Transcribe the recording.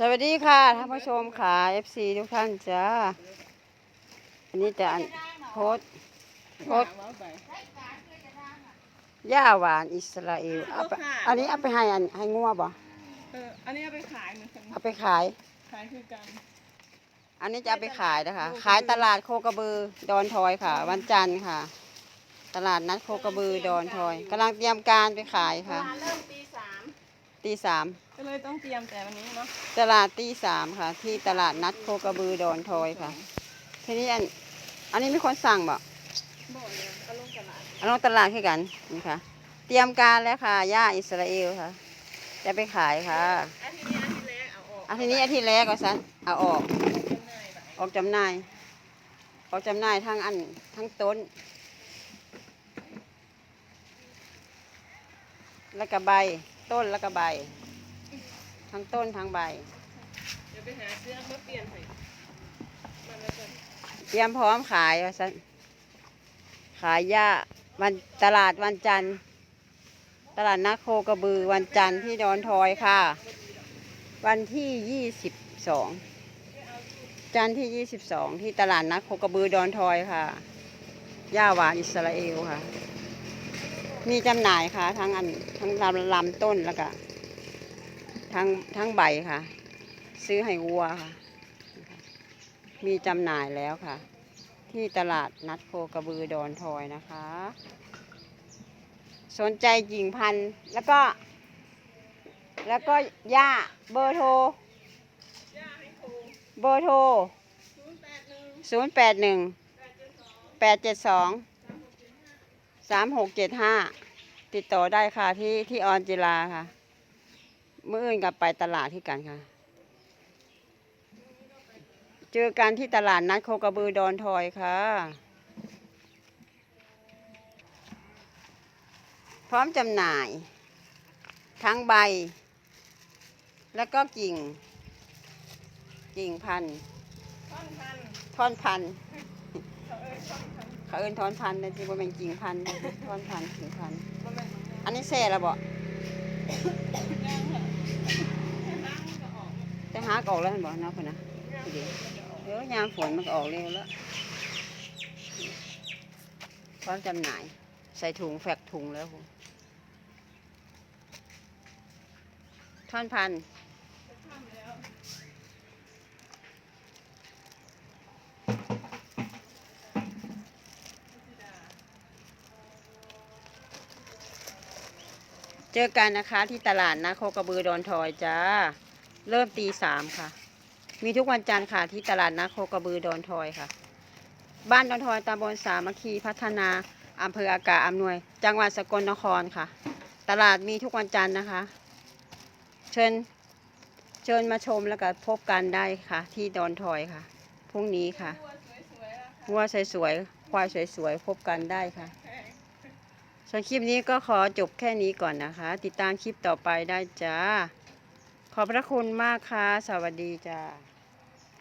สวัสดีค่ะท่านผู้ชมค่ะ FC ทุกท่านจ้าอันนี้จะอันโพสต์โพสต์ย่าหวานอิสราเอลเอาไปอันนี้เอาไปให้อันให้งัวบ่เอออันนี้เอาไปขายเหมือนกันเอาไปขายขายคือกันอันนี้จะเอาไปขายนะคะ ขายตลาดโคกระบือดอนทอยค่ะ วันจันทร์ค่ะ ตลาดนัดโคกระบือดอนทอยกำลังเตรียมการไปขายค่ะเริ่มตีสาม ตีสามก็เลยต้องเตรียมแต่วันนี้เนาะตลาดตีสามค่ะ ที่ตลาดนัดโคกระบือดอนทอยค่ะ ทีนี้อัน อันนี้มีคนสั่งบ่บอกเลยเอาลงตลาดอันนั้นตลาดคือกันนี่ค่ะ เตรียมการแล้วค่ะย่าอิสราเอลค่ะ จะไปขายค่ะอาทิตย์นี้อาทิตย์แรกเอาออกอาทีนี้อาทิตย์แรกก็สันเอาออกจำหน่ายไปออกจำหน่ายออกจำหน่ายทั้งอันทั้งต้น แล้วก็ใบ ต้นแล้วก็ใบ ทั้งต้นทั้งใบ เดี๋ยวไปหาเสื้อมาเปลี่ยนให้มันล้วกันเตรียมพร้อมขายว่าสันขายหญ้าวันตลาดวันจันทร์ ตลาดนัดโคกระบือวันจันทร์ที่ดอนทอยค่ะ วันที่ยี่สิบสองจันทร์ที่ยี่สิบสองที่ตลาดนัดโคกระบือดอนทอยค่ะหญ้าหวานอิสราเอลค่ะ มีจำหน่ายค่ะ ทั้งอันทั้งลำลำต้นแล้วก็ทั้งทั้งใบค่ะ ซื้อให้วัวค่ะ มีจำหน่ายแล้วค่ะ ที่ตลาดนัดโคกระบือดอนทอยนะคะ สนใจหญิงพันธุ์แล้วก็ แล้วก็ย่าเบอร์โทรเบอร์โทร 081 872 สามหกเจ็ดห้าติดต่อได้ค่ะที่ที่ออนจิลาค่ะ เมื่ออื่นกับไปตลาดที่กันค่ะ เจอกันที่ตลาดนัดโคกระบือดอนทอยค่ะ พร้อมจำหน่าย ทั้งใบ แล้วก็กิ่ง กิ่งพันท่อนพันธุ์ท่อนพันธุ์ เขาเอ้ยท่อนพันเขาเอิ้นท่อนพันธุ์นะที่ว่าเป็นกิ่งพันธุ์ท่อนพันธุ์กิ่งพันธุ์บ่แม่นอันนี้เซ่แล้วบ่ย่างเหรอแค่ล้างมันก็ออกจะหากออกแล้วเห็นบ่เนาะคนนะย่างเดี๋ยวมันจะออกเดี๋ยวยามฝนมันก็ออกเร็วแล้วพร้อมจำหน่าย ใส่ถุงแฟกถุงแล้วผมท่อนพันธุ์ ทำแล้ว เจอกันนะคะที่ตลาดนะโคกระบือดอนทอยจ้า เริ่มตีสามค่ะ มีทุกวันจันทร์ค่ะที่ตลาดนะโคกระบือดอนทอยค่ะ บ้านดอนทอยตำบลสามัคคีพัฒนาอำเภออากาศอำนวย จังหวัดสกลนครค่ะ ตลาดมีทุกวันจันทร์นะคะ เชิญเชิญมาชมแล้วก็พบกันได้ค่ะ ที่ดอนทอยค่ะพรุ่งนี้ค่ะตัวสวยๆราคาวัวสวยๆควายสวยๆพบกันได้ค่ะ ส่วนคลิปนี้ก็ขอจบแค่นี้ก่อนนะคะ ติดตามคลิปต่อไปได้จ้า ขอบพระคุณมากค่ะ สวัสดีจ้า